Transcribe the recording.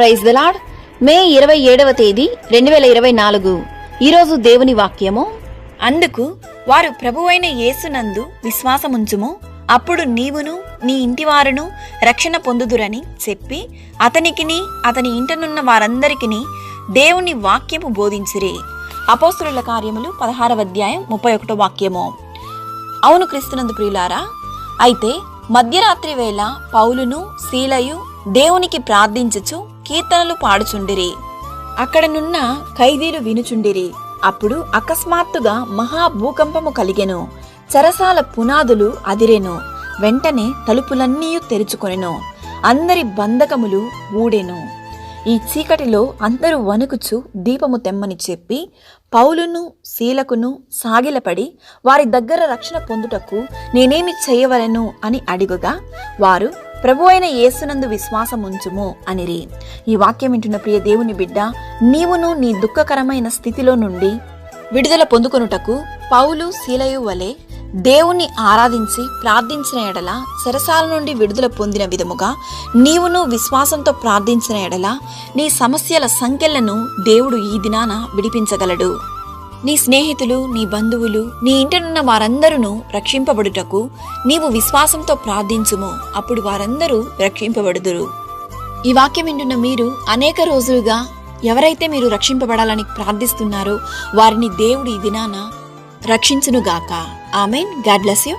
Praise the Lord మే ఇరవై ఏడవ తేదీ రెండు వేల ఇరవై నాలుగు. ఈరోజు దేవుని వాక్యము. అందుకు వారు ప్రభువైన యేసునందు విశ్వాసముంచుము. అప్పుడు నీవును నీ ఇంటివారును రక్షణ పొందుదురని చెప్పి అతనికిని అతని ఇంటనున్న వారందరికిని దేవుని వాక్యము బోధించిరి. అపోస్తుల కార్యములు పదహారవ అధ్యాయం ముప్పై ఒకటో వాక్యము. అవును క్రీస్తునందు ప్రియులారా అయితే మధ్యరాత్రి వేళ పౌలును శీలయు దేవునికి ప్రార్థించుచు కీర్తనలు పాడుచుండిరి. అక్కడనున్న ఖైదీలు వినుచుండిరి. అప్పుడు అకస్మాత్తుగా మహా భూకంపము కలిగెను. చరసాల పునాదులు అదిరెను. వెంటనే తలుపులన్నీ తెరుచుకొనెను. అందరి బంధకములు ఊడెను. ఈ చీకటిలో అందరూ వణుకుచు దీపము తెమ్మని చెప్పి పౌలును శీలకును సాగిలపడి వారి దగ్గర రక్షణ పొందుటకు నేనేమి చేయవలను అని అడుగుగా వారు ప్రభు అయిన యేసునందు విశ్వాసముంచుము అనిరి. ఈ వాక్యం వింటున్న ప్రియ దేవుని బిడ్డ నీవును నీ దుఃఖకరమైన స్థితిలో నుండి విడుదల పొందుకొనుటకు పౌలు శీలయు వలె దేవుణ్ణి ఆరాధించి ప్రార్థించిన ఎడల శరసాల నుండి విడుదల పొందిన విధముగా నీవును విశ్వాసంతో ప్రార్థించిన ఎడల నీ సమస్యల సంఖ్యలను దేవుడు ఈ దినాన విడిపించగలడు. నీ స్నేహితులు నీ బంధువులు నీ ఇంటనున్న వారందరూ రక్షింపబడుటకు నీవు విశ్వాసంతో ప్రార్థించుము. అప్పుడు వారందరూ రక్షింపబడుదురు. ఈ వాక్యం వింటున్న మీరు అనేక రోజులుగా ఎవరైతే మీరు రక్షింపబడాలని ప్రార్థిస్తున్నారో వారిని దేవుడు ఈ దినాన రక్షించునుగాక. ఆమెన్. God bless you.